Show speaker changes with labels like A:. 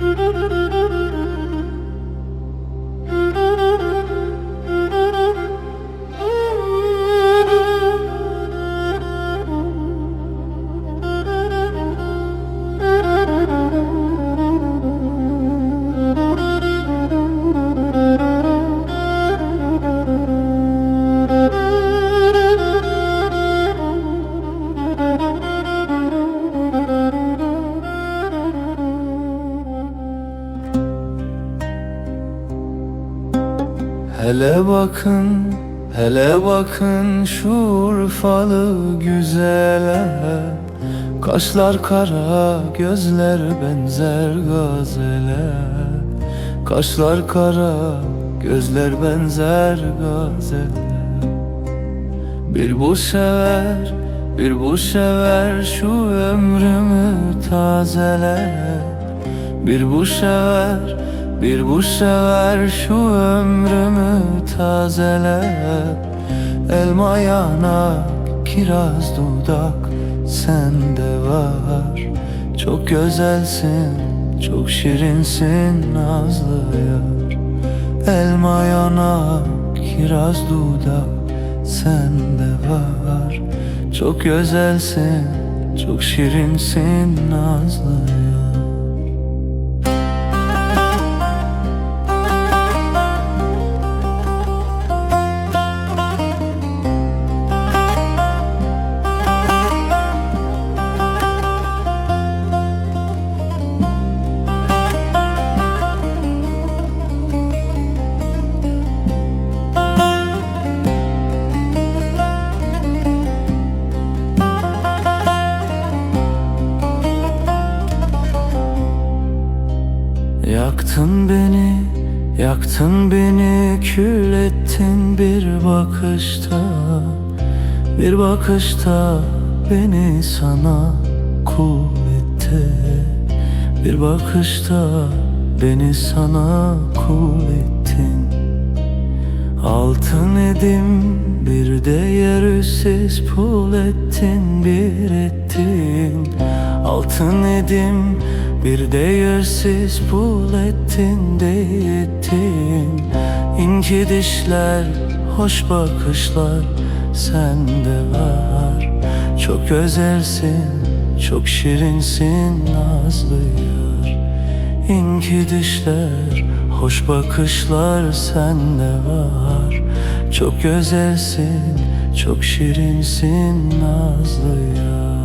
A: Müzik Hele bakın, hele bakın şu Urfalı güzele. Kaşlar kara, gözler benzer gazele. Kaşlar kara, gözler benzer gazele. Bir bu sever, bir bu sever şu ömrümü tazele. Bir bu sever, bir bu sever şu ömrümü tazele Elma yanak, kiraz dudak sende var. Çok güzelsin, çok şirinsin nazlı yar. Elma yanak, kiraz dudak sende var. Çok güzelsin, çok şirinsin nazlı yar Yaktın beni, yaktın beni Kül ettin bir bakışta. Bir bakışta beni sana kul Bir bakışta beni sana kul Altın edim bir de yerüzsiz pul ettin bir ettin. Altın edim bir de yersiz pul ettin de İnci dişler hoş bakışlar sende var. Çok özelsin çok şirinsin nazlı yar. İnki dişler, hoş bakışlar sende var Çok güzelsin, çok şirinsin nazlı yar